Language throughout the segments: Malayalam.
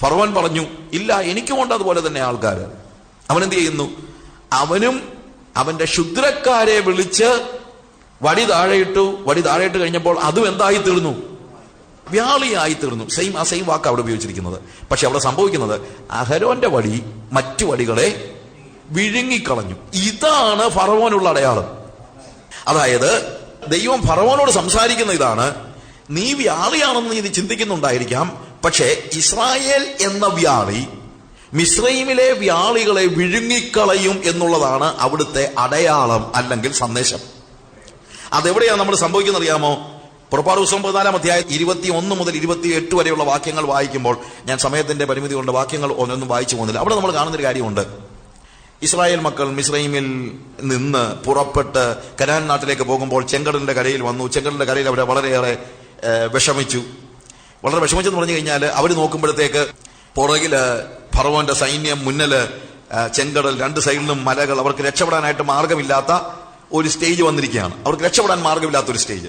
ഫറവൻ പറഞ്ഞു ഇല്ല എനിക്കുമുണ്ട് അതുപോലെ തന്നെ ആൾക്കാർ. അവൻ എന്ത് ചെയ്യുന്നു? അവനും അവന്റെ ക്ഷുദ്രക്കാരെ വിളിച്ച് വടി താഴെയിട്ടു വടി താഴെയിട്ട് കഴിഞ്ഞപ്പോൾ അതും എന്തായി തീർന്നു വ്യാളിയായി തീർന്നു സെയിം ആ സെയിം വാക്ക് അവിടെ ഉപയോഗിച്ചിരിക്കുന്നത്. പക്ഷെ അവിടെ സംഭവിക്കുന്നത് അഹരോന്റെ വടി മറ്റു വടികളെ വിഴുങ്ങിക്കളഞ്ഞു. ഇതാണ് ഫറവോനുള്ള അടയാളം. അതായത് ദൈവം ഫറവോനോട് സംസാരിക്കുന്ന ഇതാണ് നീ വ്യാളിയാണെന്ന് നീ ചിന്തിക്കുന്നുണ്ടായിരിക്കാം പക്ഷേ ഇസ്രായേൽ എന്ന വ്യാളി മിശ്രൈമിലെ വ്യാളികളെ വിഴുങ്ങിക്കളയും എന്നുള്ളതാണ് അവിടുത്തെ അടയാളം അല്ലെങ്കിൽ സന്ദേശം. അതെവിടെയാണ് നമ്മൾ സംഭവിക്കുന്നത് അറിയാമോ? പുറപ്പാട് ദിവസം പതിനാലാം അധ്യായം ഇരുപത്തി ഒന്ന് മുതൽ ഇരുപത്തി എട്ട് വരെയുള്ള വാക്യങ്ങൾ വായിക്കുമ്പോൾ ഞാൻ സമയത്തിന്റെ പരിമിതി കൊണ്ട് വാക്യങ്ങൾ ഒന്നൊന്നും വായിച്ചു പോകുന്നില്ല. അവിടെ നമ്മൾ കാണുന്നൊരു കാര്യമുണ്ട്. ഇസ്രായേൽ മക്കൾ മിസ്രൈമിൽ നിന്ന് പുറപ്പെട്ട് കനാൻ നാട്ടിലേക്ക് പോകുമ്പോൾ ചെങ്കടലിന്റെ കരയിൽ വന്നു. ചെങ്കടലിന്റെ കരയിൽ അവരെ വളരെയേറെ വിഷമിച്ചു. വളരെ വിഷമിച്ചെന്ന് പറഞ്ഞു കഴിഞ്ഞാൽ അവർ നോക്കുമ്പോഴത്തേക്ക് പുറകിൽ ഫറവോന്റെ സൈന്യം മുന്നിൽ ചെങ്കടൽ രണ്ട് സൈഡിലും മലകൾ അവർക്ക് രക്ഷപ്പെടാനായിട്ട് മാർഗമില്ലാത്ത ഒരു സ്റ്റേജ് വന്നിരിക്കുകയാണ്. അവർക്ക് രക്ഷപ്പെടാൻ മാർഗമില്ലാത്ത ഒരു സ്റ്റേജ്.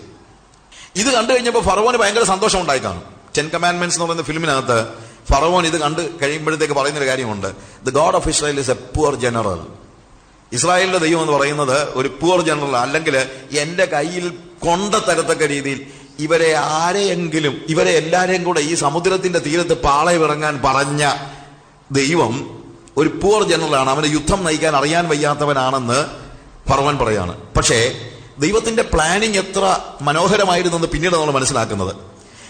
ഇത് കണ്ടു കഴിഞ്ഞപ്പോൾ ഫറവോന് ഭയങ്കര സന്തോഷം ഉണ്ടായി കാണും. ടെൻ കമാൻഡ്മെന്റ്സ് എന്ന് പറയുന്ന ഫിലിമിനകത്ത് ഫറവോൻ ഇത് കണ്ട് കഴിയുമ്പോഴത്തേക്ക് പറയുന്നൊരു കാര്യമുണ്ട്. The god of Israel is a poor general ഇസ്രായേലിന്റെ ദൈവം എന്ന് പറയുന്നത് ഒരു പുവർ ജനറൽ അല്ലെങ്കിൽ എന്റെ കയ്യിൽ കൊണ്ട തരത്തക്ക രീതിയിൽ ഇവരെ ആരെയെങ്കിലും ഇവരെ എല്ലാരെയും കൂടെ ഈ സമുദ്രത്തിന്റെ തീരത്ത് പാളയമിറങ്ങാൻ പറഞ്ഞ ദൈവം ഒരു പൂർ ജനറലാണ് അവന് യുദ്ധം നയിക്കാൻ അറിയാൻ വയ്യാത്തവനാണെന്ന് ഫറവൻ പറയാണ്. പക്ഷേ ദൈവത്തിന്റെ പ്ലാനിങ് എത്ര മനോഹരമായിരുന്നു എന്ന് പിന്നീട് നമ്മൾ മനസ്സിലാക്കുന്നത്.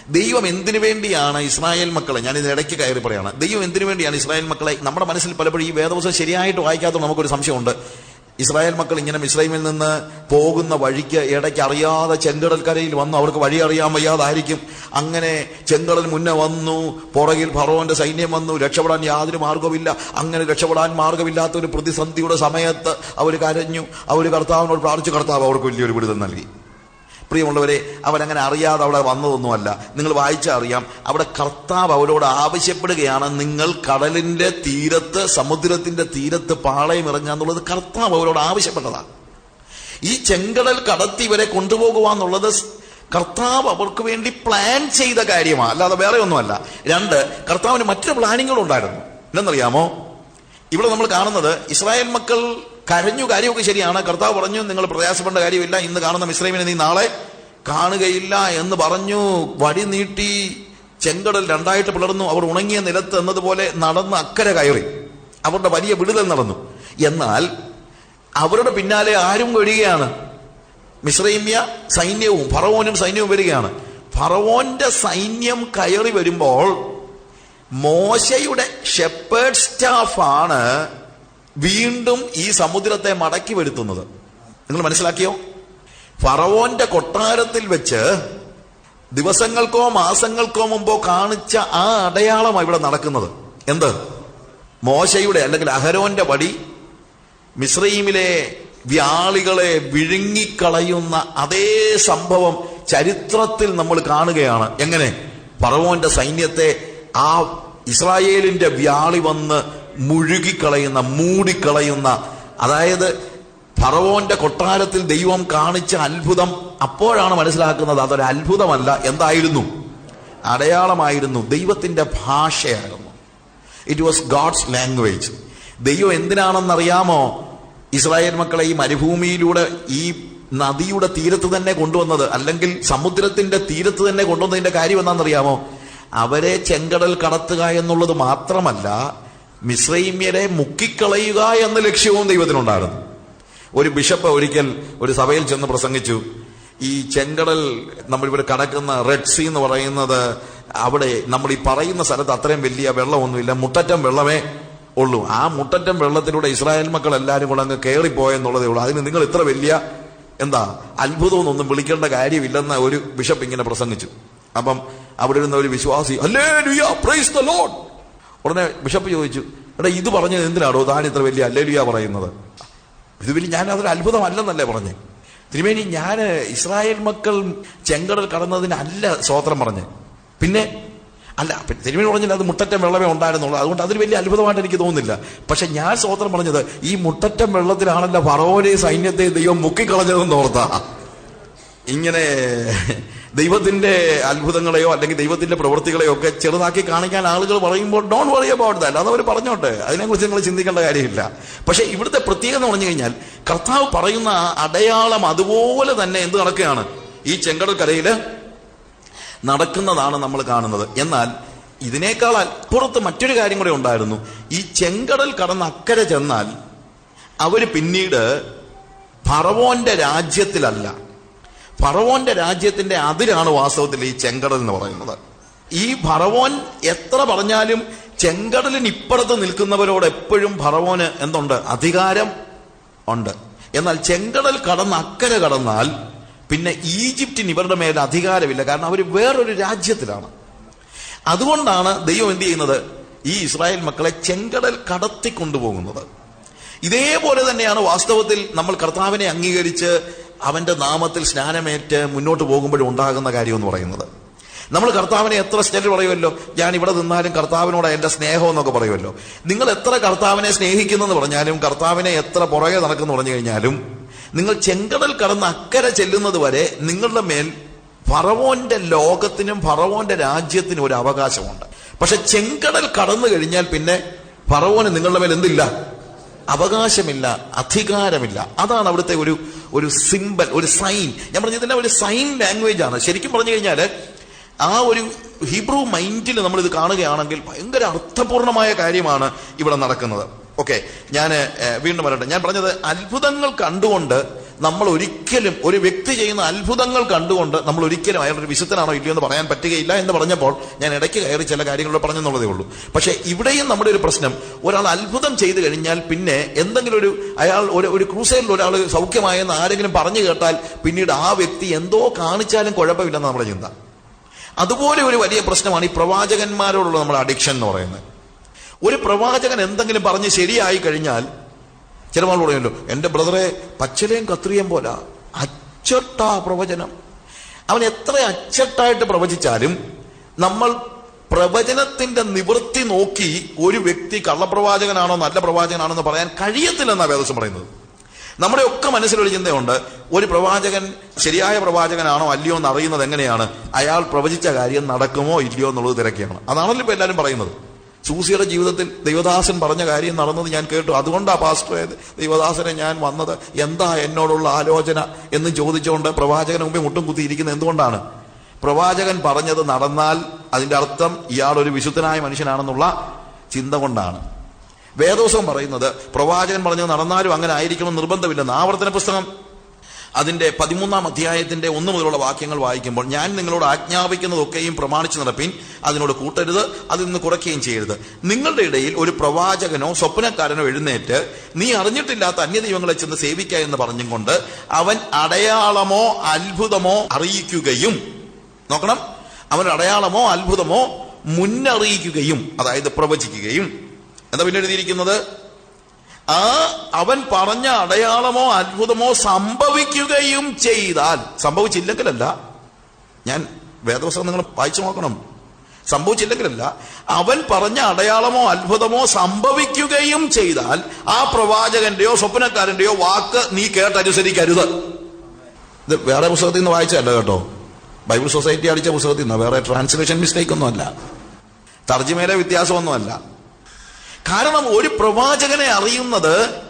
ദൈവം എന്തിനു വേണ്ടിയാണ് ഇസ്രായേൽ മക്കളെ ഞാൻ ഇതിന് ഇടയ്ക്ക് കയറി പറയാണ്. ദൈവം എന്തിനു വേണ്ടിയാണ് ഇസ്രായേൽ മക്കളെ? നമ്മുടെ മനസ്സിൽ പലപ്പോഴും ഈ വേദവസം ശരിയായിട്ട് വായിക്കാത്ത നമുക്കൊരു സംശയമുണ്ട്. ഇസ്രായേൽ മക്കൾ ഇങ്ങനെ മിസ്രൈമിൽ നിന്ന് പോകുന്ന വഴിക്ക് ഇടയ്ക്ക് അറിയാതെ ചെങ്കടൽക്കരയിൽ വന്നു. അവർക്ക് വഴി അറിയാൻ വയ്യാതായിരിക്കും. അങ്ങനെ ചെങ്കടൽ മുന്നേ വന്നു. പുറകിൽ ഫറോന്റെ സൈന്യം വന്നു. രക്ഷപ്പെടാൻ യാതൊരു മാർഗവുമില്ല അങ്ങനെ രക്ഷപ്പെടാൻ മാർഗമില്ലാത്ത ഒരു പ്രതിസന്ധിയുടെ സമയത്ത് അവർ കരഞ്ഞു. അവർ കർത്താവിനോട് പ്രാർത്ഥിച്ചു. കർത്താവ് അവർക്ക് വലിയൊരു വിടുതൽ നൽകി. പ്രിയമുള്ളവരെ അവരങ്ങനെ അറിയാതെ അവിടെ വന്നതൊന്നുമല്ല. നിങ്ങൾ വായിച്ചാൽ അറിയാം അവിടെ കർത്താവ് അവരോട് ആവശ്യപ്പെടുകയാണ് നിങ്ങൾ കടലിന്റെ തീരത്ത് സമുദ്രത്തിന്റെ തീരത്ത് പാളയം ഇറങ്ങുക എന്നുള്ളത് കർത്താവ് അവരോട് ആവശ്യപ്പെട്ടതാണ്. ഈ ചെങ്കടൽ കടത്തി ഇവരെ കൊണ്ടുപോകുക കർത്താവ് അവർക്ക് വേണ്ടി പ്ലാൻ ചെയ്ത കാര്യമാണ് അല്ലാതെ വേറെ ഒന്നുമല്ല. രണ്ട് കർത്താവിന് മറ്റൊരു പ്ലാനിങ്ങുകളുണ്ടായിരുന്നു എന്തെന്നറിയാമോ ഇവിടെ നമ്മൾ കാണുന്നത് ഇസ്രായേൽ മക്കൾ കരഞ്ഞു കാര്യമൊക്കെ ശരിയാണ്. കർത്താവ് പറഞ്ഞു നിങ്ങൾ പ്രയാസപ്പെടേണ്ട കാര്യമില്ല. ഇന്ന് കാണുന്ന മിശ്രൈമിനെ നീ നാളെ കാണുകയില്ല എന്ന് പറഞ്ഞു. വടി നീട്ടി ചെങ്കടൽ രണ്ടായിട്ട് പിളർന്നു. അവർ ഉണങ്ങിയ നിലത്ത് എന്നതുപോലെ നടന്ന് അക്കരെ കയറി. അവരുടെ വലിയ വിടുതൽ നടന്നു. എന്നാൽ അവരുടെ പിന്നാലെ ആരും വരികയാണ്. മിശ്രൈമ്യ സൈന്യവും ഫറവോനും സൈന്യവും വരികയാണ്. ഫറവോന്റെ സൈന്യം കയറി വരുമ്പോൾ മോശയുടെ ഷെപ്പേർഡ് സ്റ്റാഫാണ് വീണ്ടും ഈ സമുദ്രത്തെ മടക്കി വരുത്തുന്നത്. നിങ്ങൾ മനസ്സിലാക്കിയോ? ഫറവോന്റെ കൊട്ടാരത്തിൽ വെച്ച് ദിവസങ്ങൾക്കോ മാസങ്ങൾക്കോ മുമ്പോ കാണിച്ച ആ അടയാളമാണ് ഇവിടെ നടക്കുന്നത്. എന്ത്? മോശയുടെ അല്ലെങ്കിൽ അഹരോന്റെ വടി മിശ്രീമിലെ വ്യാളികളെ വിഴുങ്ങിക്കളയുന്ന അതേ സംഭവം ചരിത്രത്തിൽ നമ്മൾ കാണുകയാണ്. എങ്ങനെ? പറവോന്റെ സൈന്യത്തെ ആ ഇസ്രായേലിന്റെ വ്യാളി വന്ന് മുഴുകിക്കളയുന്ന മൂടിക്കളയുന്ന. അതായത് ഫറവോന്റെ കൊട്ടാരത്തിൽ ദൈവം കാണിച്ച അത്ഭുതം അപ്പോഴാണ് മനസ്സിലാക്കുന്നത് അതൊരു അത്ഭുതമല്ല. എന്തായിരുന്നു? അടയാളമായിരുന്നു. ദൈവത്തിന്റെ ഭാഷയായിരുന്നു. ഇറ്റ് വാസ് ഗാഡ്സ് ലാംഗ്വേജ് ദൈവം എന്തിനാണെന്നറിയാമോ? ഇസ്രായേൽ മക്കളെ ഈ മരുഭൂമിയിലൂടെ ഈ നദിയുടെ തീരത്ത് തന്നെ കൊണ്ടുവന്നത് അല്ലെങ്കിൽ സമുദ്രത്തിന്റെ തീരത്ത് തന്നെ കൊണ്ടുവന്നതിന്റെ കാര്യം എന്താണെന്നറിയാമോ? അവരെ ചെങ്കടൽ കടത്തുക എന്നുള്ളത് മാത്രമല്ല മിശ്രൈമ്യരെ മുക്കിക്കളയുക എന്ന ലക്ഷ്യവും ദൈവത്തിനുണ്ടായിരുന്നു. ഒരു ബിഷപ്പ് ഒരിക്കൽ ഒരു സഭയിൽ ചെന്ന് പ്രസംഗിച്ചു ഈ ചെങ്കടൽ നമ്മളിവിടെ കടക്കുന്ന റെഡ് സീ എന്ന് പറയുന്നത് അവിടെ നമ്മൾ ഈ പറയുന്ന സ്ഥലത്ത് അത്രയും വലിയ വെള്ളമൊന്നുമില്ല മുട്ടറ്റം വെള്ളമേ ഉള്ളൂ. ആ മുട്ടറ്റം വെള്ളത്തിലൂടെ ഇസ്രായേൽ മക്കൾ എല്ലാവരും കൂടെ അങ്ങ് കയറിപ്പോയെന്നുള്ളതേ ഉള്ളൂ. അതിന് നിങ്ങൾ ഇത്ര വലിയ എന്താ അത്ഭുതമൊന്നും വിളിക്കേണ്ട കാര്യമില്ലെന്ന ഒരു ബിഷപ്പ് ഇങ്ങനെ പ്രസംഗിച്ചു. അപ്പം അവിടെ ഇരുന്ന ഒരു വിശ്വാസി അല്ലേ പ്രൈസ് ദ ലോഡ് ഉടനെ ബിഷപ്പ് ചോദിച്ചു എടാ ഇത് പറഞ്ഞത് എന്തിനാണോ താൻ ഇത്ര വലിയ അല്ലേലിയ പറയുന്നത്? ഇത് വലിയ ഞാൻ അതൊരു അത്ഭുതമല്ലെന്നല്ലേ പറഞ്ഞേ. തിരുമേനി ഞാൻ ഇസ്രായേൽ മക്കൾ ചെങ്കടൽ കടന്നതിന് അല്ല സ്വോത്രം പറഞ്ഞ്. പിന്നെ അല്ല തിരുമേനി പറഞ്ഞില്ല അത് മുട്ടറ്റം വെള്ളമേ ഉണ്ടായിരുന്നുള്ളൂ. അതുകൊണ്ട് അതൊരു വലിയ അത്ഭുതമായിട്ട് എനിക്ക് തോന്നുന്നില്ല. പക്ഷെ ഞാൻ സ്വോത്രം പറഞ്ഞത് ഈ മുട്ടറ്റം വെള്ളത്തിലാണല്ലോ ഫറോനെ സൈന്യത്തെ ദൈവം മുക്കിക്കളഞ്ഞതെന്ന് ഓർത്താ. ഇങ്ങനെ ദൈവത്തിന്റെ അത്ഭുതങ്ങളെയോ അല്ലെങ്കിൽ ദൈവത്തിന്റെ പ്രവൃത്തികളെയോ ഒക്കെ ചെറുതാക്കി കാണിക്കാൻ ആളുകൾ പറയുമ്പോൾ ഡോൺ വറി അബൌട്ട് ദാറ്റ് അത് അവർ പറഞ്ഞോട്ടെ. അതിനെക്കുറിച്ച് നിങ്ങൾ ചിന്തിക്കേണ്ട കാര്യമില്ല. പക്ഷേ ഇവിടുത്തെ പ്രത്യേകത എന്ന് പറഞ്ഞു കഴിഞ്ഞാൽ കർത്താവ് പറയുന്ന അടയാളം അതുപോലെ തന്നെ എന്ത് നടക്കുകയാണ്? ഈ ചെങ്കടൽ കരയിൽ നടക്കുന്നതാണ് നമ്മൾ കാണുന്നത്. എന്നാൽ ഇതിനേക്കാൾ അപ്പുറത്ത് മറ്റൊരു കാര്യം കൂടെ ഉണ്ടായിരുന്നു. ഈ ചെങ്കടൽ കടന്ന് അക്കരെ ചെന്നാൽ അവർ പിന്നീട് ഫറവോന്റെ രാജ്യത്തിലല്ല ഫറവോന്റെ രാജ്യത്തിന്റെ അതിരാണ് വാസ്തവത്തിൽ ഈ ചെങ്കടൽ എന്ന് പറയുന്നത്. ഈ ഫറവോൻ എത്ര പറഞ്ഞാലും ചെങ്കടലിന് ഇപ്പുറത്ത് നിൽക്കുന്നവരോട് എപ്പോഴും ഫറവോന് എന്തുണ്ട്? അധികാരം ഉണ്ട്. എന്നാൽ ചെങ്കടൽ കടന്ന് അക്കരെ കടന്നാൽ പിന്നെ ഈജിപ്തിന് ഇവരുടെ മേൽ അധികാരമില്ല. കാരണം അവർ വേറൊരു രാജ്യത്തിലാണ്. അതുകൊണ്ടാണ് ദൈവം എന്ത് ചെയ്യുന്നത്? ഈ ഇസ്രായേൽ മക്കളെ ചെങ്കടൽ കടത്തി കൊണ്ടുപോകുന്നത് ഇതേപോലെ തന്നെയാണ് വാസ്തവത്തിൽ നമ്മൾ കർത്താവിനെ അംഗീകരിച്ച് അവന്റെ നാമത്തിൽ സ്നാനമേറ്റ് മുന്നോട്ട് പോകുമ്പോഴും ഉണ്ടാകുന്ന കാര്യം എന്ന് പറയുന്നത്. നമ്മൾ കർത്താവിനെ എത്ര സ്റ്റെൽ പറയുമല്ലോ? ഞാൻ ഇവിടെ നിന്നാലും കർത്താവിനോട് എന്റെ സ്നേഹം എന്നൊക്കെ പറയുമല്ലോ. നിങ്ങൾ എത്ര കർത്താവിനെ സ്നേഹിക്കുന്നെന്ന് പറഞ്ഞാലും കർത്താവിനെ എത്ര പുറകെ നടക്കുന്നു പറഞ്ഞു കഴിഞ്ഞാലും നിങ്ങൾ ചെങ്കടൽ കടന്ന് അക്കരെ ചെല്ലുന്നത് വരെ നിങ്ങളുടെ മേൽ ഫറവോന്റെ ലോകത്തിനും ഫറവോന്റെ രാജ്യത്തിനും ഒരു അവകാശമുണ്ട്. പക്ഷെ ചെങ്കടൽ കടന്നു കഴിഞ്ഞാൽ പിന്നെ ഫറവോന് നിങ്ങളുടെ മേൽ എന്തില്ല? അവകാശമില്ല അധികാരമില്ല. അതാണ് അവിടുത്തെ ഒരു ഒരു സിമ്പൽ ഒരു സൈൻ ഞാൻ പറഞ്ഞതിന്റെ ഒരു സൈൻ ലാംഗ്വേജ് ആണ്. ശരിക്കും പറഞ്ഞു കഴിഞ്ഞാൽ ആ ഒരു ഹീബ്രു മൈൻഡിൽ നമ്മൾ ഇത് കാണുകയാണെങ്കിൽ ഭയങ്കര അർത്ഥപൂർണമായ കാര്യമാണ് ഇവിടെ നടക്കുന്നത്. ഓക്കെ ഞാൻ വീണ്ടും പറയട്ടെ ഞാൻ പറഞ്ഞത് അത്ഭുതങ്ങൾ കണ്ടുകൊണ്ട് നമ്മൾ ഒരിക്കലും ഒരു വ്യക്തി ചെയ്യുന്ന അത്ഭുതങ്ങൾ കണ്ടുകൊണ്ട് നമ്മൾ ഒരിക്കലും അയാളൊരു വിശുദ്ധനാണോ ഇല്ലയോ എന്ന് പറയാൻ പറ്റുകയില്ല എന്ന് പറഞ്ഞപ്പോൾ ഞാൻ ഇടയ്ക്ക് കയറി ചില കാര്യങ്ങളോട് പറഞ്ഞെന്നുള്ളതേ ഉള്ളൂ. പക്ഷേ ഇവിടെയും നമ്മുടെ ഒരു പ്രശ്നം ഒരാൾ അത്ഭുതം ചെയ്തു കഴിഞ്ഞാൽ പിന്നെ എന്തെങ്കിലും ഒരു അയാൾ ഒരു ഒരു ക്രൂസൈഡിൽ ഒരാൾ സൗഖ്യമായെന്ന് ആരെങ്കിലും പറഞ്ഞു കേട്ടാൽ പിന്നീട് ആ വ്യക്തി എന്തോ കാണിച്ചാലും കുഴപ്പമില്ലെന്ന് നമ്മുടെ ചിന്ത. അതുപോലെ ഒരു വലിയ പ്രശ്നമാണ് ഈ പ്രവാചകന്മാരോടുള്ള നമ്മുടെ അഡിക്ഷൻ എന്ന് പറയുന്നത്. ഒരു പ്രവാചകൻ എന്തെങ്കിലും പറഞ്ഞ് ശരിയായി കഴിഞ്ഞാൽ ചിലപ്പോൾ പറയുമല്ലോ എന്റെ ബ്രദറെ പച്ചലയും കത്രിയും പോല. അച്ചട്ടാ പ്രവചനം. അവൻ എത്ര അച്ചട്ടായിട്ട് പ്രവചിച്ചാലും നമ്മൾ പ്രവചനത്തിന്റെ നിവൃത്തി നോക്കി ഒരു വ്യക്തി കള്ളപ്രവാചകനാണോ നല്ല പ്രവാചകനാണോ എന്ന് പറയാൻ കഴിയത്തില്ലെന്നാണ് വേദസം പറയുന്നത്. നമ്മുടെ ഒക്കെ മനസ്സിലൊരു ചിന്തയുണ്ട് ഒരു പ്രവാചകൻ ശരിയായ പ്രവാചകനാണോ അല്ലയോ എന്ന് അറിയുന്നത് എങ്ങനെയാണ്? അയാൾ പ്രവചിച്ച കാര്യം നടക്കുമോ ഇല്ലയോ എന്നുള്ളത് തിരക്കിയാണ്. അതാണല്ലോ ഇപ്പൊ എല്ലാവരും പറയുന്നത്. സൂസിയുടെ ജീവിതത്തിൽ ദൈവദാസൻ പറഞ്ഞ കാര്യം നടന്നത് ഞാൻ കേട്ടു. അതുകൊണ്ടാണ് പാസ്റ്റർ ദൈവദാസനെ ഞാൻ വന്നത് എന്താ എന്നോടുള്ള ആലോചന എന്ന് ചോദിച്ചുകൊണ്ട് പ്രവാചകന് മുമ്പേ മുട്ടും കുത്തിയിരിക്കുന്നത് എന്തുകൊണ്ടാണ്? പ്രവാചകൻ പറഞ്ഞത് നടന്നാൽ അതിന്റെ അർത്ഥം ഇയാൾ ഒരു വിശുദ്ധനായ മനുഷ്യനാണെന്നുള്ള ചിന്ത കൊണ്ടാണ്. വേദോസം പറയുന്നത് പ്രവാചകൻ പറഞ്ഞത് നടന്നാലും അങ്ങനെ ആയിരിക്കണം നിർബന്ധമില്ലെന്ന്. ആവർത്തന പുസ്തകം അതിന്റെ പതിമൂന്നാം അധ്യായത്തിന്റെ ഒന്ന് മുതലുള്ള വാക്യങ്ങൾ വായിക്കുമ്പോൾ ഞാൻ നിങ്ങളോട് ആജ്ഞാപിക്കുന്നതൊക്കെയും പ്രമാണിച്ചു നടപ്പിൻ അതിനോട് കൂട്ടരുത് അതിൽ നിന്ന് കുറയ്ക്കുകയും ചെയ്യരുത്. നിങ്ങളുടെ ഇടയിൽ ഒരു പ്രവാചകനോ സ്വപ്നക്കാരനോ എഴുന്നേറ്റ് നീ അറിഞ്ഞിട്ടില്ലാത്ത അന്യദൈവങ്ങളെ ചെന്ന് സേവിക്ക എന്ന് പറഞ്ഞും കൊണ്ട് അവൻ അടയാളമോ അത്ഭുതമോ അറിയിക്കുകയും നോക്കണം അവൻ അടയാളമോ അത്ഭുതമോ മുന്നറിയിക്കുകയും അതായത് പ്രവചിക്കുകയും. എന്താ പിന്നെ എഴുതിയിരിക്കുന്നത്? ആ അവൻ പറഞ്ഞ അടയാളമോ അത്ഭുതമോ സംഭവിക്കുകയും ചെയ്താൽ സംഭവിച്ചില്ലെങ്കിലല്ല ഞാൻ വേദവസ്ത്രം നിങ്ങൾ വായിച്ചു നോക്കണം. സംഭവിച്ചില്ലെങ്കിലല്ല അവൻ പറഞ്ഞ അടയാളമോ അത്ഭുതമോ സംഭവിക്കുകയും ചെയ്താൽ ആ പ്രവാചകന്റെയോ സ്വപ്നക്കാരന്റെയോ വാക്ക് നീ കേട്ടനുസരിക്കരുത്. ഇത് വേറെ പുസ്തകത്തിൽ നിന്ന് വായിച്ചല്ല കേട്ടോ. ബൈബിൾ സൊസൈറ്റി അടിച്ച പുസ്തകത്തിൽ നിന്ന്? വേറെ ട്രാൻസ്ലേഷൻ മിസ്റ്റേക്ക് ഒന്നുമല്ല. തർജിമയിലെ വ്യത്യാസമൊന്നുമല്ല. കാരണം ഒരു പ്രവാചകനെ അറിയുന്നത്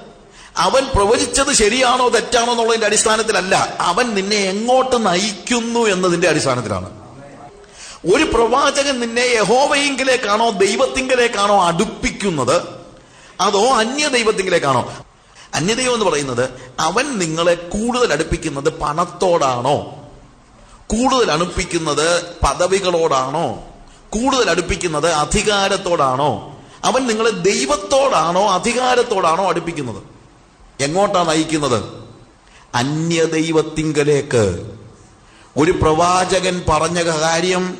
അവൻ പ്രവചിച്ചത് ശരിയാണോ തെറ്റാണോ എന്നുള്ളതിന്റെ അടിസ്ഥാനത്തിലല്ല. അവൻ നിന്നെ എങ്ങോട്ട് നയിക്കുന്നു എന്നതിന്റെ അടിസ്ഥാനത്തിലാണ്. ഒരു പ്രവാചകൻ നിന്നെ യഹോവയെങ്കിലേക്കാണോ ദൈവത്തിങ്കിലേക്കാണോ അടുപ്പിക്കുന്നത്? അതോ അന്യ ദൈവത്തിങ്കിലേക്കാണോ അന്യദൈവം എന്ന് പറയുന്നത് അവൻ നിങ്ങളെ കൂടുതൽ അടുപ്പിക്കുന്നത് പണത്തോടാണോ? കൂടുതൽ അടുപ്പിക്കുന്നത് പദവികളോടാണോ? കൂടുതൽ അടുപ്പിക്കുന്നത് അധികാരത്തോടാണോ? അവൻ നിങ്ങളെ ദൈവത്തോടാണോ അധികാരത്തോടാണോ അടുപ്പിക്കുന്നത്? എങ്ങോട്ടാണ് നയിക്കുന്നത്? അന്യദൈവത്തിങ്കലേക്ക്. ഒരു പ്രവാചകൻ പറഞ്ഞ കാര്യം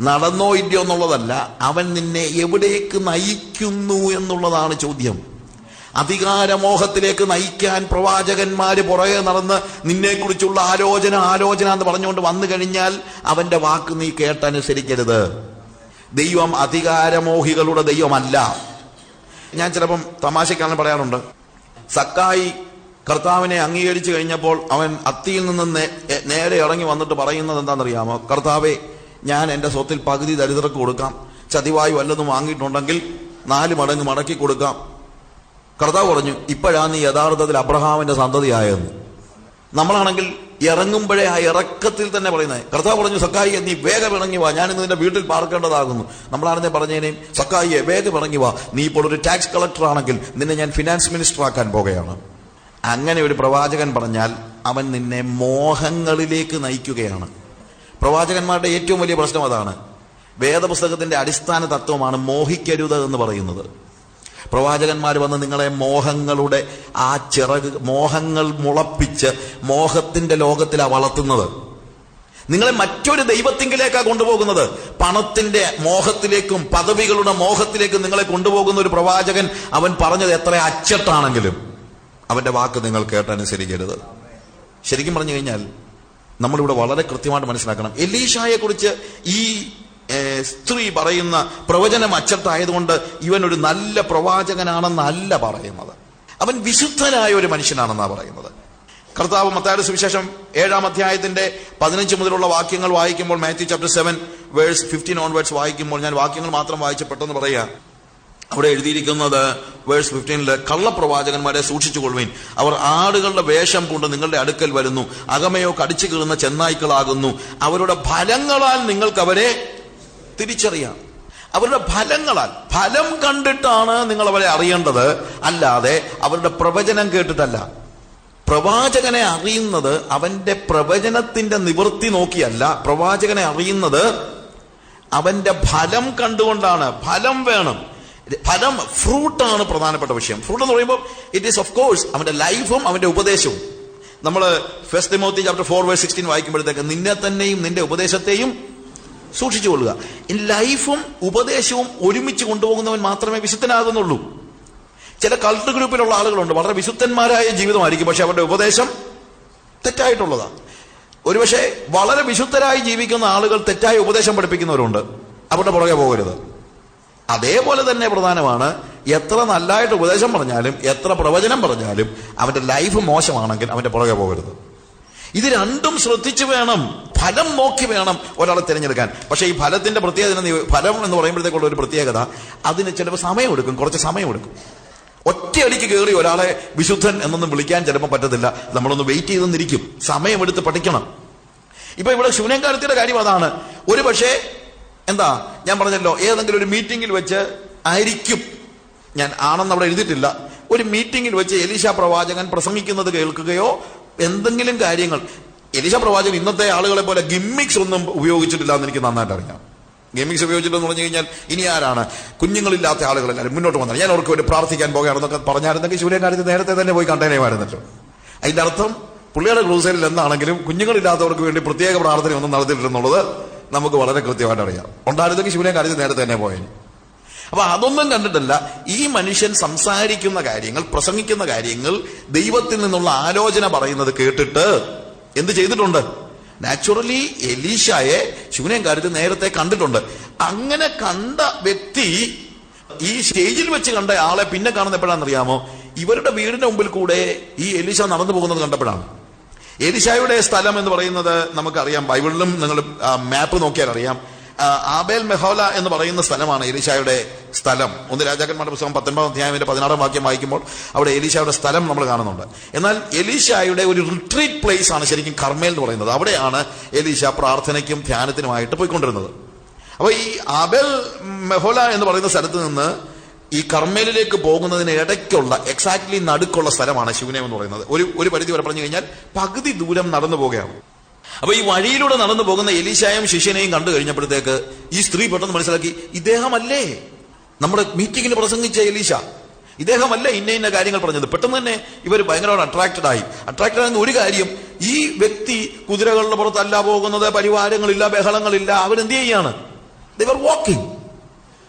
നടന്നോ ഇല്ലയോ എന്നുള്ളതല്ല അവൻ നിന്നെ എവിടേക്ക് നയിക്കുന്നു എന്നുള്ളതാണ് ചോദ്യം. അധികാരമോഹത്തിലേക്ക് നയിക്കാൻ പ്രവാചകന്മാര് പുറകെ നടന്ന് നിന്നെക്കുറിച്ചുള്ള ആലോചന ആലോചന എന്ന് പറഞ്ഞുകൊണ്ട് വന്നു കഴിഞ്ഞാൽ അവന്റെ വാക്ക് നീ കേട്ടനുസരിക്കരുത്. ദൈവം അധികാരമോഹികളുടെ ദൈവമല്ല. ഞാൻ ചിലപ്പം തമാശക്കാരൻ പറയാറുണ്ട്. സക്കായി കർത്താവിനെ അംഗീകരിച്ചു കഴിഞ്ഞപ്പോൾ അവൻ അത്തിയിൽ നിന്ന് നേരെ ഇറങ്ങി വന്നിട്ട് പറയുന്നത് എന്താണെന്നറിയാമോ? കർത്താവെ ഞാൻ എന്റെ സ്വത്തിൽ പകുതി ദരിദ്രർക്ക് കൊടുക്കാം. ചതിവായി വല്ലതും വാങ്ങിയിട്ടുണ്ടെങ്കിൽ നാല് മടങ്ങ് മടക്കി കൊടുക്കാം. കർത്താവ് പറഞ്ഞു ഇപ്പോഴാണ് നീ യഥാർത്ഥത്തിൽ അബ്രഹാമിന്റെ സന്തതിയായെന്ന്. നമ്മളാണെങ്കിൽ ഇറങ്ങുമ്പോഴേ ആ ഇറക്കത്തിൽ തന്നെ പറയുന്നത്. കർത്താവ് പറഞ്ഞു സക്കായിയെ നീ വേഗം ഇറങ്ങി വാ. ഞാൻ നിന്റെ വീട്ടിൽ പാർക്കേണ്ടതാകുന്നു. നമ്മളാണെന്നെ പറഞ്ഞതിനേയും സക്കായിയെ വേഗം ഇറങ്ങി വാ. നീ ഇപ്പോൾ ഒരു ടാക്സ് കളക്ടർ ആണെങ്കിൽ നിന്നെ ഞാൻ ഫിനാൻസ് മിനിസ്റ്റർ ആക്കാൻ പോകുകയാണ്. അങ്ങനെ ഒരു പ്രവാചകൻ പറഞ്ഞാൽ അവൻ നിന്നെ മോഹങ്ങളിലേക്ക് നയിക്കുകയാണ്. പ്രവാചകന്മാരുടെ ഏറ്റവും വലിയ പ്രശ്നം അതാണ്. വേദപുസ്തകത്തിന്റെ അടിസ്ഥാന തത്വമാണ് മോഹിക്കരുത് എന്ന് പറയുന്നത്. പ്രവാചകന്മാർ വന്ന് നിങ്ങളെ മോഹങ്ങളുടെ ആ ചിറക് മോഹങ്ങൾ മുളപ്പിച്ച് മോഹത്തിന്റെ ലോകത്തിലാണ് വളർത്തുന്നത്. നിങ്ങളെ മറ്റൊരു ദൈവത്തിങ്കിലേക്കാണ് കൊണ്ടുപോകുന്നത്. പണത്തിന്റെ മോഹത്തിലേക്കും പദവികളുടെ മോഹത്തിലേക്കും നിങ്ങളെ കൊണ്ടുപോകുന്ന ഒരു പ്രവാചകൻ അവൻ പറഞ്ഞത് എത്ര അച്ചട്ടാണെങ്കിലും അവന്റെ വാക്ക് നിങ്ങൾ കേട്ടനുസരിക്കരുത്. ശരിക്കും പറഞ്ഞു കഴിഞ്ഞാൽ നമ്മളിവിടെ വളരെ കൃത്യമായിട്ട് മനസ്സിലാക്കണം. എലീഷായെ കുറിച്ച് ഈ സ്ത്രീ പറയുന്ന പ്രവചനം അച്ചട്ടായതുകൊണ്ട് ഇവൻ ഒരു നല്ല പ്രവാചകനാണെന്നല്ല പറയുന്നത്. അവൻ വിശുദ്ധനായ ഒരു മനുഷ്യനാണെന്നാണ് പറയുന്നത്. കർത്താവ് മത്തായ സുവിശേഷം ഏഴാം അധ്യായത്തിന്റെ പതിനഞ്ച് മുതലുള്ള വാക്യങ്ങൾ വായിക്കുമ്പോൾ Matthew chapter seven verse fifteen on verse വായിക്കുമ്പോൾ ഞാൻ വാക്യങ്ങൾ മാത്രം വായിച്ച് പെട്ടെന്ന് പറയാം അവിടെ എഴുതിയിരിക്കുന്നത് വേഴ്സ് ഫിഫ്റ്റീനിൽ കള്ളപ്രവാചകന്മാരെ സൂക്ഷിച്ചുകൊള്ളുവിൻ. അവർ ആടുകളുടെ വേഷം കൊണ്ട് നിങ്ങളുടെ അടുക്കൽ വരുന്നു. അകമയോ കടിച്ചു കീറുന്ന ചെന്നായ്ക്കളാകുന്നു. അവരുടെ ഫലങ്ങളാൽ നിങ്ങൾക്ക് അവരെ തിരിച്ചറിയാം. അവരുടെ ഫലങ്ങളാൽ ഫലം കണ്ടിട്ടാണ് നിങ്ങൾ അവരെ അറിയേണ്ടത്. അല്ലാതെ അവരുടെ പ്രവചനം കേട്ടിട്ടല്ല. പ്രവാചകനെ അറിയുന്നത് അവന്റെ പ്രവചനത്തിന്റെ നിവൃത്തി നോക്കിയല്ല. പ്രവാചകനെ അറിയുന്നത് അവന്റെ ഫലം കണ്ടുകൊണ്ടാണ്. ഫലം വേണം. ഫലം ഫ്രൂട്ടാണ് പ്രധാനപ്പെട്ട വിഷയം. ഫ്രൂട്ട് എന്ന് പറയുമ്പോൾ ഇറ്റ് ഈസ് ഓഫ് കോഴ്സ് അവന്റെ ലൈഫും അവന്റെ ഉപദേശവും. നമ്മൾ first Timothy chapter four verse sixteen വായിക്കുമ്പോഴത്തേക്ക് നിന്നെ തന്നെയും നിന്റെ ഉപദേശത്തെയും സൂക്ഷിച്ചു കൊള്ളുക ഈ ലൈഫും ഉപദേശവും ഒരുമിച്ച് കൊണ്ടുപോകുന്നവൻ മാത്രമേ വിശുദ്ധനാകുന്നുള്ളൂ. ചില കൾട്ട് ഗ്രൂപ്പിലുള്ള ആളുകളുണ്ട്. വളരെ വിശുദ്ധന്മാരായ ജീവിതമായിരിക്കും. പക്ഷെ അവരുടെ ഉപദേശം തെറ്റായിട്ടുള്ളതാണ് ഒരുപക്ഷെ വളരെ വിശുദ്ധരായി ജീവിക്കുന്ന ആളുകൾ തെറ്റായ ഉപദേശം പഠിപ്പിക്കുന്നവരുണ്ട്. അവരുടെ പുറകെ പോകരുത്. അതേപോലെ തന്നെ പ്രധാനമാണ് എത്ര നല്ലതായിട്ട് ഉപദേശം പറഞ്ഞാലും എത്ര പ്രവചനം പറഞ്ഞാലും അവന്റെ ലൈഫ് മോശമാണെങ്കിൽ അവന്റെ പുറകെ പോകരുത്. ഇത് രണ്ടും ശ്രദ്ധിച്ചു വേണം. ഫലം നോക്കി വേണം ഒരാളെ തിരഞ്ഞെടുക്കാൻ. പക്ഷേ ഈ ഫലത്തിന്റെ പ്രത്യേകത ഫലം എന്ന് പറയുമ്പോഴത്തേക്കുള്ള ഒരു പ്രത്യേകത അതിന് ചിലപ്പോൾ സമയമെടുക്കും കുറച്ച് സമയമെടുക്കും ഒറ്റയടിക്ക് കയറി ഒരാളെ വിശുദ്ധൻ എന്നൊന്നും വിളിക്കാൻ ചിലപ്പോൾ പറ്റത്തില്ല. നമ്മളൊന്ന് വെയിറ്റ് ചെയ്തെന്നിരിക്കും സമയമെടുത്ത് പഠിക്കണം. ഇപ്പൊ ഇവിടെ ശൂന്യകാലത്തിന്റെ കാര്യം അതാണ്. ഒരു പക്ഷേ എന്താ ഞാൻ പറഞ്ഞല്ലോ ഏതെങ്കിലും ഒരു മീറ്റിംഗിൽ വെച്ച് ആയിരിക്കും. ഞാൻ ആണെന്ന് അവിടെ എഴുതിയിട്ടില്ല. ഒരു മീറ്റിംഗിൽ വെച്ച് എലീഷ പ്രവാചകൻ പ്രസംഗിക്കുന്നത് കേൾക്കുകയോ എന്തെങ്കിലും കാര്യങ്ങൾ എലീശ പ്രവാചകൻ ഇന്നത്തെ ആളുകളെ പോലെ ഗിമ്മിക്സ് ഒന്നും ഉപയോഗിച്ചിട്ടില്ല എന്ന് എനിക്ക് നന്നായിട്ട് അറിയാം. ഗെയിമിങ്സ് ഉപയോഗിച്ചിട്ടെന്ന് പറഞ്ഞു കഴിഞ്ഞാൽ ഇനി ആരാണ്? കുഞ്ഞുങ്ങളില്ലാത്ത ആളുകളെല്ലാവരും മുന്നോട്ട് വന്നത് ഞാൻ അവർക്ക് വേണ്ടി പ്രാർത്ഥിക്കാൻ പോകുകയാണെന്നൊക്കെ പറഞ്ഞായിരുന്നെങ്കിൽ സൂര്യകാര്യത്തിൽ നേരത്തെ തന്നെ പോയി കണ്ടേനെമായിരുന്നല്ലോ. അതിന്റെ അർത്ഥം പുള്ളിയുടെ ക്രൂസൈഡിൽ എന്താണെങ്കിലും കുഞ്ഞുങ്ങളില്ലാത്തവർക്ക് വേണ്ടി പ്രത്യേക പ്രാർത്ഥന ഒന്നും നടത്തിയിട്ടുണ്ടെന്നുള്ളത് നമുക്ക് വളരെ കൃത്യമായിട്ട് അറിയാം. ഉണ്ടായിരുന്നെങ്കിൽ ശിവനകാര്യത്തിൽ നേരത്തെ തന്നെ പോയേനെ. അപ്പൊ അതൊന്നും കണ്ടിട്ടില്ല ഈ മനുഷ്യൻ സംസാരിക്കുന്ന കാര്യങ്ങൾ പ്രസംഗിക്കുന്ന കാര്യങ്ങൾ ദൈവത്തിൽ നിന്നുള്ള ആലോചന പറയുന്നത് കേട്ടിട്ട് എന്ത് ചെയ്തിട്ടുണ്ട്? നാച്ചുറലി എലീഷയെ ശിവനെയും കാര്യത്തിൽ നേരത്തെ കണ്ടിട്ടുണ്ട്. അങ്ങനെ കണ്ട വ്യക്തി ഈ സ്റ്റേജിൽ വെച്ച് കണ്ട ആളെ പിന്നെ കാണുന്ന എപ്പോഴാണെന്നറിയാമോ? ഇവരുടെ വീടിന്റെ മുമ്പിൽ കൂടെ ഈ എലീഷ നടന്നു പോകുന്നത് കണ്ടപ്പോഴാണ്. എലിശായുടെ സ്ഥലം എന്ന് പറയുന്നത് നമുക്കറിയാം. ബൈബിളിലും നിങ്ങൾ മാപ്പ് നോക്കിയാൽ അറിയാം ആബേൽ മെഹോല എന്ന് പറയുന്ന സ്ഥലമാണ് എലീശായുടെ സ്ഥലം. ഒന്ന് രാജാക്കന്മാരുടെ പുസ്തകം പത്തൊൻപതാം അധ്യായത്തിന്റെ പതിനാറാം വാക്യം വായിക്കുമ്പോൾ അവിടെ എലീശായുടെ സ്ഥലം നമ്മൾ കാണുന്നുണ്ട്. എന്നാൽ എലീശായുടെ ഒരു റിട്രീറ്റ് പ്ലേസ് ആണ് ശരിക്കും കർമ്മേൽ എന്ന് പറയുന്നത്. അവിടെയാണ് എലീശ പ്രാർത്ഥനയ്ക്കും ധ്യാനത്തിനുമായിട്ട് പോയിക്കൊണ്ടിരുന്നത്. അപ്പൊ ഈ ആബേൽ മെഹോല എന്ന് പറയുന്ന സ്ഥലത്ത് നിന്ന് ഈ കർമ്മേലിലേക്ക് പോകുന്നതിന് ഇടയ്ക്കുള്ള എക്സാക്ട്ലി നടുക്കുള്ള സ്ഥലമാണ് ശിവനേം എന്ന് പറയുന്നത്. ഒരു ഒരു പരിധി വരെ പറഞ്ഞു കഴിഞ്ഞാൽ പകുതി ദൂരം നടന്നു പോകുകയാണ് അപ്പൊ ഈ വഴിയിലൂടെ നടന്നു പോകുന്ന എലീശായും ശിഷ്യനെയും കണ്ടു കഴിഞ്ഞപ്പോഴത്തേക്ക് ഈ സ്ത്രീ പെട്ടെന്ന് മനസ്സിലാക്കി ഇദ്ദേഹമല്ലേ? നമ്മുടെ മീറ്റിംഗിൽ പ്രസംഗിച്ച എലീശ. ഇദ്ദേഹമല്ല ഇന്ന ഇന്ന കാര്യങ്ങൾ പറഞ്ഞത്? പെട്ടെന്ന് തന്നെ ഇവർ ഭയങ്കരമായിട്ട് അട്രാക്റ്റഡ് ആയി. അട്രാക്റ്റഡ് ആകുന്ന ഒരു കാര്യം ഈ വ്യക്തി കുതിരകളുടെ പുറത്തല്ല പോകുന്നത് പരിവാരങ്ങളില്ല ബഹളങ്ങളില്ല. അവരെന്ത് ചെയ്യാണ്? ദർ വാക്കിംഗ്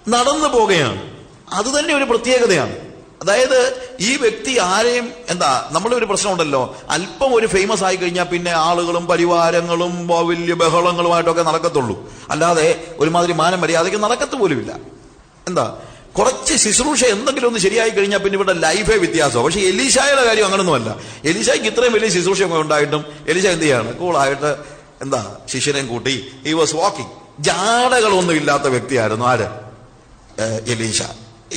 നടന്നു പോകുകയാണ് അത് തന്നെ ഒരു പ്രത്യേകതയാണ്. അതായത് ഈ വ്യക്തി ആരെയും എന്താ നമ്മുടെ ഒരു പ്രശ്നമുണ്ടല്ലോ. അല്പം ഒരു ഫേമസ് ആയി കഴിഞ്ഞാൽ പിന്നെ ആളുകളും പരിവാരങ്ങളും വലിയ ബഹളങ്ങളുമായിട്ടൊക്കെ നടക്കത്തുള്ളൂ. അല്ലാതെ ഒരുമാതിരി മാനം മര്യാദയ്ക്ക് നടക്കത്ത് പോലുമില്ല. എന്താ കുറച്ച് ശുശ്രൂഷ എന്തെങ്കിലും ഒന്ന് ശരിയായി കഴിഞ്ഞാൽ പിന്നെ ഇവിടെ ലൈഫേ വ്യത്യാസമാണ് പക്ഷെ എലീശായുടെ കാര്യം അങ്ങനൊന്നുമല്ല. എലീഷായ്ക്ക് ഇത്രയും വലിയ ശുശ്രൂഷയൊക്കെ ഉണ്ടായിട്ടും എലീശ എന്ത് ചെയ്യാണ്? കൂളായിട്ട് എന്താ ശിഷ്യനെയും കൂട്ടി. ഈ വാസ് വാക്കിംഗ് ജാടകളൊന്നും ഇല്ലാത്ത വ്യക്തിയായിരുന്നു. ആര്? എലീഷ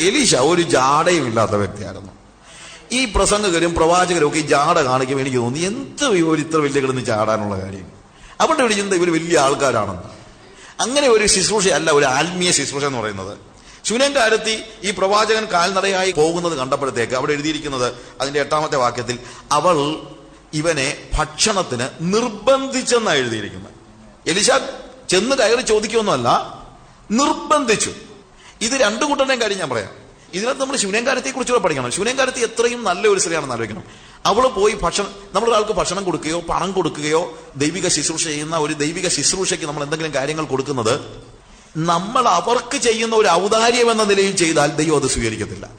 എലീശ ഒരു ജാടയും ഇല്ലാത്ത വ്യക്തിയായിരുന്നു. ഈ പ്രസംഗകരും പ്രവാചകരും ഒക്കെ ജാട കാണിക്കുമ്പോൾ എനിക്ക് തോന്നി എന്ത് ഇവർ ഇത്ര വലിയ കിടന്ന് ചാടാനുള്ള കാര്യം? അവിടെ ചിന്ത ഇവർ വലിയ ആൾക്കാരാണെന്ന്. അങ്ങനെ ഒരു ശുശ്രൂഷയല്ല ഒരു ആത്മീയ ശുശ്രൂഷ എന്ന് പറയുന്നത്. ശൂന്യൻകാരത്തി ഈ പ്രവാചകൻ കാൽനടയായി പോകുന്നത് കണ്ടപ്പോഴത്തേക്ക് അവിടെ എഴുതിയിരിക്കുന്നത് അതിന്റെ എട്ടാമത്തെ വാക്യത്തിൽ അവൾ ഇവനെ ഭക്ഷണത്തിന് നിർബന്ധിച്ചെന്നാണ് എഴുതിയിരിക്കുന്നത്. എലിശ ചെന്ന് കയറി ചോദിക്കുമെന്നല്ല നിർബന്ധിച്ചു. ഇത് രണ്ടു കൂട്ടരുടെയും കാര്യം ഞാൻ പറയാം. ഇതിനകത്ത് നമ്മൾ ശൂന്യൻകാരത്തെ കുറിച്ചുകൂടെ പഠിക്കണം. ശൂന്യൻകാരത്തി എത്രയും നല്ല ഒരു സ്ത്രീയാണെന്ന് ആലോചിക്കണം. അവൾ പോയി ഭക്ഷണം നമ്മൾ ഒരാൾക്ക് ഭക്ഷണം കൊടുക്കുകയോ പണം കൊടുക്കുകയോ ദൈവിക ശുശ്രൂഷ ചെയ്യുന്ന ഒരു ദൈവിക ശുശ്രൂഷയ്ക്ക് നമ്മൾ എന്തെങ്കിലും കാര്യങ്ങൾ കൊടുക്കുന്നത് നമ്മൾ അവർക്ക് ചെയ്യുന്ന ഒരു ഔദാര്യം എന്ന നിലയിൽ ചെയ്താൽ ദൈവം അത് സ്വീകരിക്കത്തില്ല.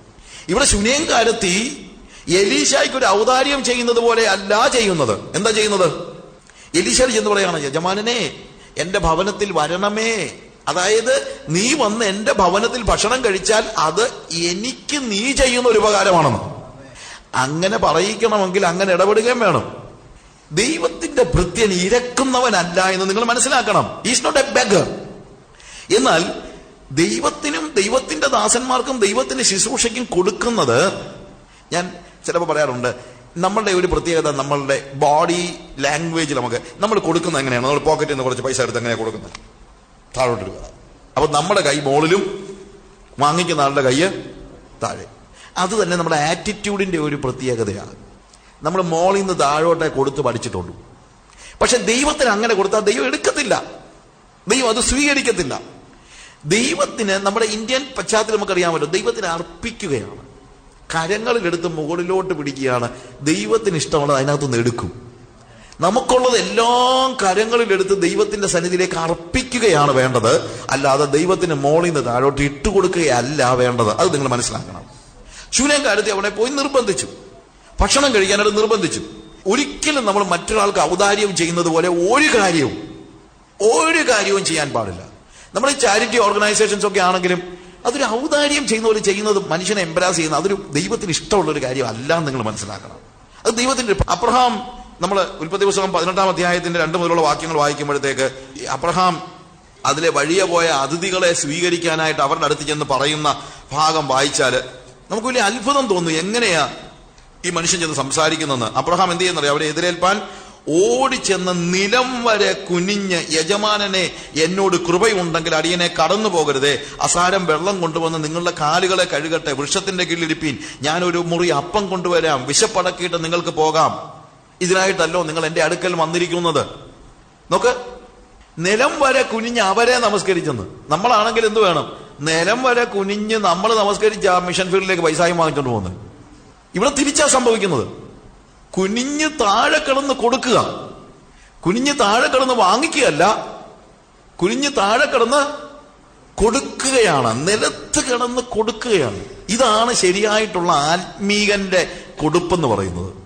ഇവിടെ ശൂന്യങ്കാരത്തി എലീശായ്ക്ക് ഒരു ഔദാര്യം ചെയ്യുന്നത് പോലെ അല്ല ചെയ്യുന്നത്. എന്താ ചെയ്യുന്നത്? എലീശ ചെന്ന് പറയാണ് യജമാനനെ എന്റെ ഭവനത്തിൽ വരണമേ. അതായത് നീ വന്ന് എന്റെ ഭവനത്തിൽ ഭക്ഷണം കഴിച്ചാൽ അത് എനിക്ക് നീ ചെയ്യുന്ന ഒരു ഉപകാരമാണെന്ന്. അങ്ങനെ പറയിക്കണമെങ്കിൽ അങ്ങനെ ഇടപെടുകയും വേണം. ദൈവത്തിന്റെ ഭൃത്യൻ ഇരക്കുന്നവനല്ല എന്ന് നിങ്ങൾ മനസ്സിലാക്കണം. ഈസ് നോട്ട് എ ബെഗർ എന്നാൽ ദൈവത്തിനും ദൈവത്തിന്റെ ദാസന്മാർക്കും ദൈവത്തിന്റെ ശുശ്രൂഷയ്ക്കും കൊടുക്കുന്നത് ഞാൻ ചിലപ്പോൾ പറയാറുണ്ട് നമ്മളുടെ ഒരു പ്രത്യേകത നമ്മളുടെ ബോഡി ലാംഗ്വേജ് നമുക്ക് നമ്മൾ കൊടുക്കുന്നത് എങ്ങനെയാണ്? നമ്മൾ പോക്കറ്റിൽ നിന്ന് കുറച്ച് പൈസ എടുത്ത് എങ്ങനെയാണ് കൊടുക്കുന്നത്? താഴോട്ട് ഇടുക അപ്പൊ നമ്മുടെ കൈ മോളിലും വാങ്ങിക്കുന്ന ആളുടെ കൈ താഴെ. അത് തന്നെ നമ്മുടെ ആറ്റിറ്റ്യൂഡിന്റെ ഒരു പ്രത്യേകതയാണ്. നമ്മൾ മോളിൽ നിന്ന് താഴോട്ടെ കൊടുത്ത് പഠിച്ചിട്ടുള്ളൂ പക്ഷെ ദൈവത്തിന് അങ്ങനെ കൊടുത്താൽ ദൈവം എടുക്കത്തില്ല. ദൈവം അത് സ്വീകരിക്കത്തില്ല. ദൈവത്തിന് നമ്മുടെ ഇന്ത്യൻ പശ്ചാത്തലം നമുക്കറിയാമല്ലോ ദൈവത്തിന് അർപ്പിക്കുകയാണ്. കരങ്ങളിലെടുത്ത് മുകളിലോട്ട് പിടിക്കുകയാണ്. ദൈവത്തിന് ഇഷ്ടമുള്ളത് അതിനകത്തുനിന്ന് എടുക്കും. നമുക്കുള്ളത് എല്ലാ കരങ്ങളിലെടുത്ത് ദൈവത്തിന്റെ സന്നിധിയിലേക്ക് അർപ്പിക്കുകയാണ് വേണ്ടത്. അല്ലാതെ ദൈവത്തിന് മോളിൽ നിന്ന് താഴോട്ട് ഇട്ടുകൊടുക്കുകയല്ല വേണ്ടത്. അത് നിങ്ങൾ മനസ്സിലാക്കണം. ശൂന്യം കാലത്തെ അവിടെ പോയി നിർബന്ധിച്ചു. ഭക്ഷണം കഴിക്കാനായിട്ട് നിർബന്ധിച്ചു. ഒരിക്കലും നമ്മൾ മറ്റൊരാൾക്ക് ഔദാര്യം ചെയ്യുന്നത് പോലെ ഒരു കാര്യവും ഒരു കാര്യവും ചെയ്യാൻ പാടില്ല. നമ്മുടെ ചാരിറ്റി ഓർഗനൈസേഷൻസ് ഒക്കെ ആണെങ്കിലും അതൊരു ഔദാര്യം ചെയ്യുന്ന പോലെ ചെയ്യുന്നത് മനുഷ്യനെ എംബരാസ് ചെയ്യുന്ന അതൊരു ദൈവത്തിന് ഇഷ്ടമുള്ള ഒരു കാര്യം അല്ല എന്ന് നിങ്ങൾ മനസ്സിലാക്കണം. അത് ദൈവത്തിന്റെ അബ്രഹാം നമ്മൾ ഉൽപ്പത്തി പുസ്തകം പതിനെട്ടാം അധ്യായത്തിന്റെ രണ്ട് മുതലുള്ള വാക്യങ്ങൾ വായിക്കുമ്പോഴത്തേക്ക് അബ്രഹാം അതിലെ വഴിയെ പോയ അതിഥികളെ സ്വീകരിക്കാനായിട്ട് അവരുടെ അടുത്ത് ചെന്ന് പറയുന്ന ഭാഗം വായിച്ചാൽ നമുക്ക് വലിയ അത്ഭുതം തോന്നും എങ്ങനെയാ ഈ മനുഷ്യൻ ചെന്ന് സംസാരിക്കുന്നെന്ന് അബ്രഹാം എന്ത് ചെയ്യുന്നറിയാം? അവരെ എതിരേൽപ്പാൻ ഓടിച്ചെന്ന് നിലം വരെ കുനിഞ്ഞ് യജമാനനെ എന്നോട് കൃപയുണ്ടെങ്കിൽ അടിയനെ കടന്നു പോകരുതേ. അസാരം വെള്ളം കൊണ്ടുവന്ന് നിങ്ങളുടെ കാലുകളെ കഴുകട്ടെ വൃക്ഷത്തിന്റെ കീഴിലിരിപ്പീൻ. ഞാനൊരു മുറി അപ്പം കൊണ്ടുവരാം. വിശപ്പടക്കിയിട്ട് നിങ്ങൾക്ക് പോകാം. ഇതിനായിട്ടല്ലോ നിങ്ങൾ എന്റെ അടുക്കൽ വന്നിരിക്കുന്നത്. നോക്ക് നിലം വരെ കുനിഞ്ഞ് അവരെ നമസ്കരിച്ചെന്ന്. നമ്മളാണെങ്കിൽ എന്ത് വേണം? നിലം വരെ കുനിഞ്ഞ് നമ്മൾ നമസ്കരിച്ച് ആ മിഷൻ ഫീൽഡിലേക്ക് പൈസയും വാങ്ങിച്ചോണ്ട് പോകുന്നത്. ഇവിടെ തിരിച്ചാ സംഭവിക്കുന്നത്. കുനിഞ്ഞ് താഴെ കിടന്ന് കൊടുക്കുക. കുനിഞ്ഞ് താഴെ കിടന്ന് വാങ്ങിക്കുകയല്ല കുനിഞ്ഞ് താഴെ കിടന്ന് കൊടുക്കുകയാണ്. നിലത്ത് കിടന്ന് കൊടുക്കുകയാണ്. ഇതാണ് ശരിയായിട്ടുള്ള ആത്മീകന്റെ കൊടുപ്പെന്ന് പറയുന്നത്.